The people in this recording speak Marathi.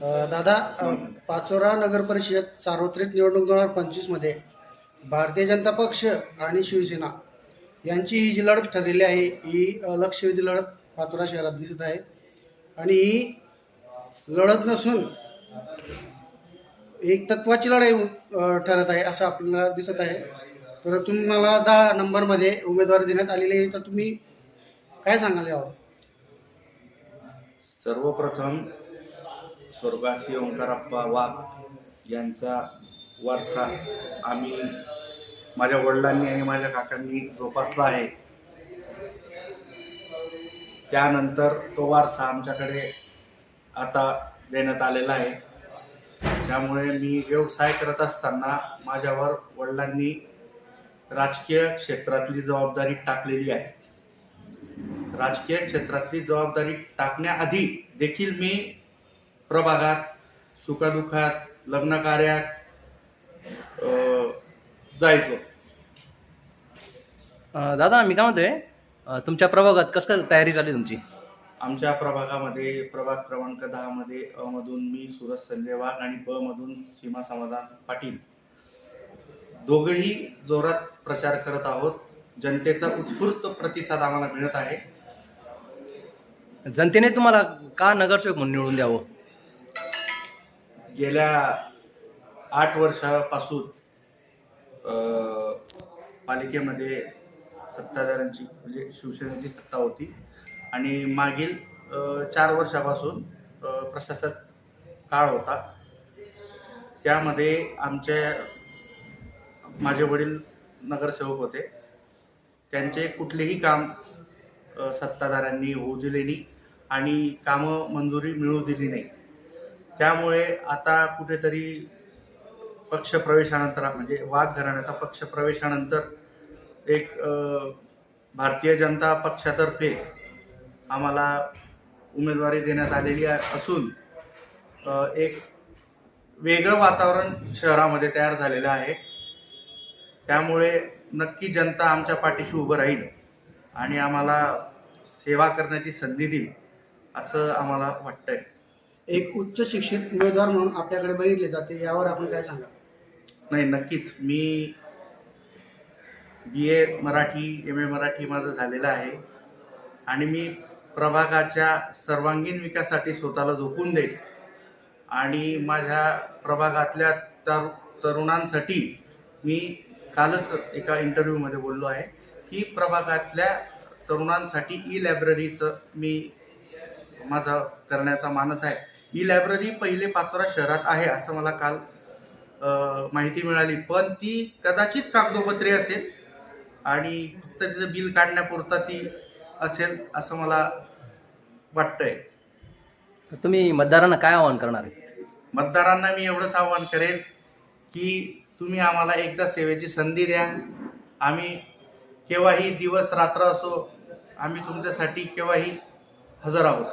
दादा पाचोरा नगर परिषद सार्वत्रिक निवडणूक दोन हजार पंचवीसमध्ये भारतीय जनता पक्ष आणि शिवसेना यांची ही जी लढत ठरलेली आहे ही लक्षवेधी लढत पाचोरा शहरात दिसत आहे. आणि ही लढत नसून एक तत्वाची लढाई ठरत आहे असं आपल्याला दिसत आहे. तर तुम्हाला दहा नंबरमध्ये उमेदवारी देण्यात आलेली आहे तर तुम्ही काय सांगाल यावर? सर्वप्रथम स्वर्गासी ओंकारप्पा वाघ यांचा वारसा आम्ही माझ्या वडिलांनी आणि माझ्या काकांनी जोपासला आहे. त्यानंतर तो वारसा आमच्याकडे आता देण्यात आलेला आहे. त्यामुळे मी व्यवसाय करत असताना माझ्यावर वडिलांनी राजकीय क्षेत्रातली जबाबदारी टाकलेली आहे. राजकीय क्षेत्रातली जबाबदारी टाकण्याआधी देखील मी प्रभागात सुखदुःखात लग्न कार्यात अ, जायचो. दादा मी काय म्हणतोय? तुमच्या प्रभागात कसं काय तयारी झाली तुमची? आमच्या प्रभागामध्ये प्रभाग क्रमांक दहामध्ये अ मधून मी सुरज संजय वाघ आणि ब मधून सीमा समाधान पाटील. दोघंही जोरात प्रचार करत आहोत. जनतेचा उत्स्फूर्त प्रतिसाद आम्हाला मिळत आहे. जनतेने तुम्हाला का नगरसेवक म्हणून निवडून द्यावं? गेल्या आठ वर्षापासून पालिकेमध्ये सत्ताधाऱ्यांची म्हणजे शिवसेनेची सत्ता होती. आणि मागील चार वर्षापासून प्रशासक काळ होता. त्यामध्ये आमचे माझे वडील नगरसेवक होते. त्यांचे कुठलेही काम सत्ताधाऱ्यांनी होऊ दिले नाही आणि कामं मंजुरी मिळू दिली नाही. त्यामुळे आता कुठेतरी पक्ष प्रवेशानंतर म्हणजे वाघ घराण्याचा पक्ष प्रवेशानंतर एक भारतीय जनता पक्षातर्फे आम्हाला उमेदवारी देण्यात आलेली आहे- असून एक वेगळं वातावरण शहरामध्ये तयार झालेलं आहे. त्यामुळे नक्की जनता आमच्या पाठीशी उभं राहील आणि आम्हाला सेवा करण्याची संधी देईल असं आम्हाला वाटतंय. एक उच्च शिक्षित उमेदवार म्हणून आपल्याकडे बघितले जाते यावर आपण काय सांगा नाही नक्कीच. मी B A Marathi M A Marathi माझं झालेलं आहे. आणि मी प्रभागाच्या सर्वांगीण विकासासाठी स्वतःला झोकून देईल आणि माझ्या प्रभागातल्या तर तरुणांसाठी मी कालच एका इंटरव्ह्यूमध्ये बोललो आहे की प्रभागातल्या तरुणांसाठी ई लायब्ररीचं मी माझा करण्याचा मानस आहे. ई लायब्ररी पहिले पाचोरा शहरात आहे असं मला काल माहिती मिळाली. पण ती कदाचित कागदोपत्री असेल आणि फक्त तिचं बिल काढण्यापुरता ती असेल असं मला वाटतंय. तुम्ही मतदारांना काय आवाहन करणार आहे मतदारांना मी एवढंच आवाहन करेन की तुम्ही आम्हाला एकदा सेवेची संधी द्या. आम्ही केव्हाही दिवस रात्र असो आम्ही तुमच्यासाठी केव्हाही हजर आहोत.